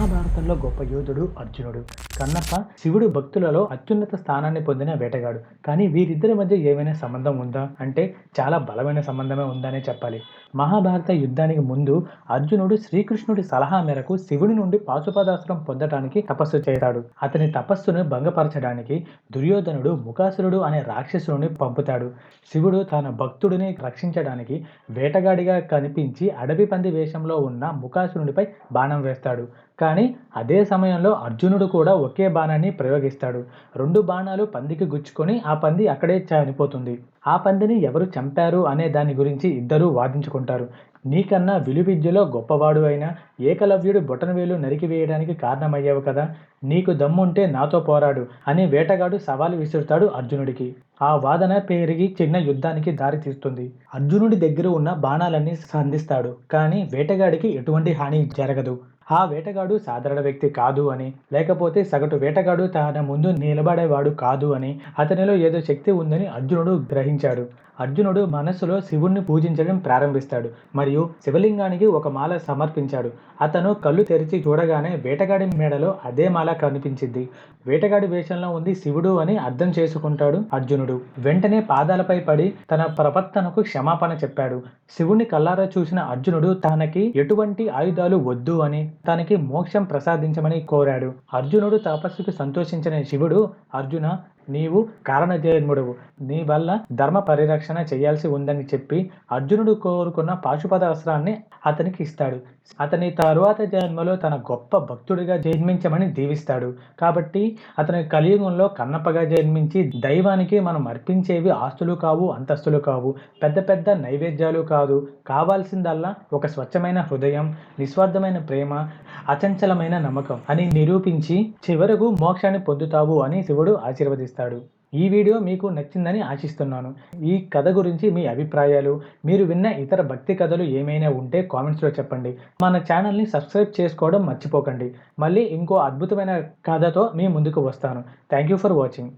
మహాభారతంలో గొప్ప యోధుడు అర్జునుడు. కన్నప్ప శివుడు భక్తులలో అత్యున్నత స్థానాన్ని పొందిన వేటగాడు. కానీ వీరిద్దరి మధ్య ఏమైనా సంబంధం ఉందా? అంటే చాలా బలమైన సంబంధమే ఉందనే చెప్పాలి. మహాభారత యుద్ధానికి ముందు అర్జునుడు శ్రీకృష్ణుడి సలహా మేరకు శివుడి నుండి పాశుపదాస్త్రం పొందటానికి తపస్సు చేస్తాడు. అతని తపస్సును భంగపరచడానికి దుర్యోధనుడు ముఖాసురుడు అనే రాక్షసుని పంపుతాడు. శివుడు తన భక్తుడిని రక్షించడానికి వేటగాడిగా కనిపించి అడవి పంది వేషంలో ఉన్న ముఖాసురునిపై బాణం వేస్తాడు. కానీ అదే సమయంలో అర్జునుడు కూడా ఒకే బాణాన్ని ప్రయోగిస్తాడు. రెండు బాణాలు పందికి గుచ్చుకొని ఆ పంది అక్కడే చనిపోతుంది. ఆ పందిని ఎవరు చంపారు అనే దాని గురించి ఇద్దరూ వాదించుకుంటారు. నీకన్నా విలువిద్యలో గొప్పవాడు అయిన ఏకలవ్యుడు బొటనవేలు నరికివేయడానికి కారణమయ్యావు కదా. నీకు దమ్ముంటే నాతో పోరాడు అని వేటగాడు సవాలు విసురుతాడు అర్జునుడికి. ఆ వాదన పెరిగి చిన్న యుద్ధానికి దారితీస్తుంది అర్జునుడి దగ్గర ఉన్న బాణాలన్నీ సంధిస్తాడు. కానీ వేటగాడికి ఎటువంటి హాని జరగదు. ఆ వేటగాడు సాధారణ వ్యక్తి కాదు అని లేకపోతే సగటు వేటగాడు తన ముందు నిలబడేవాడు కాదు అని అతనిలో ఏదో శక్తి ఉందని అర్జునుడు గ్రహించాడు. అర్జునుడు మనస్సులో శివుణ్ణి పూజించడం ప్రారంభిస్తాడు మరియు శివలింగానికి ఒక మాల సమర్పించాడు. అతను కళ్ళు తెరిచి చూడగానే వేటగాడి మేడలో అదే మాల కనిపించింది. వేటగాడి వేషంలో ఉంది శివుడు అని అర్థం చేసుకుంటాడు అర్జునుడు. వెంటనే పాదాలపై పడి తన ప్రవర్తనకు క్షమాపణ చెప్పాడు. శివుణ్ణి కల్లారా చూసిన అర్జునుడు తనకి ఎటువంటి ఆయుధాలు వద్దు అని తనకి మోక్షం ప్రసాదించమని కోరాడు. అర్జునుడు తపస్సుకు సంతోషించిన శివుడు అర్జున నీవు కారణజన్ముడువు. నీ వల్ల ధర్మ పరిరక్షణ చేయాల్సి ఉందని చెప్పి అర్జునుడు కోరుకున్న పాశుపద అస్త్రాన్ని అతనికి ఇస్తాడు. అతని తరువాత జన్మలో తన గొప్ప భక్తుడిగా జన్మించమని దీవిస్తాడు. కాబట్టి అతని కలియుగంలో కన్నప్పగా జన్మించి దైవానికి మనం అర్పించేవి ఆస్తులు కావు అంతస్తులు కావు పెద్ద పెద్ద నైవేద్యాలు కాదు. కావాల్సిందల్లా ఒక స్వచ్ఛమైన హృదయం నిస్వార్థమైన ప్రేమ అచంచలమైన నమ్మకం అని నిరూపించి చివరకు మోక్షాన్ని పొందుతావు అని శివుడు ఆశీర్వదిస్తాడు. ఈ వీడియో మీకు నచ్చిందని ఆశిస్తున్నాను. ఈ కథ గురించి మీ అభిప్రాయాలు మీరు విన్న ఇతర భక్తి కథలు ఏమైనా ఉంటే కామెంట్స్లో చెప్పండి. మన ఛానల్ని సబ్స్క్రైబ్ చేసుకోవడం మర్చిపోకండి. మళ్ళీ ఇంకో అద్భుతమైన కథతో మీ ముందుకు వస్తాను. Thank you for watching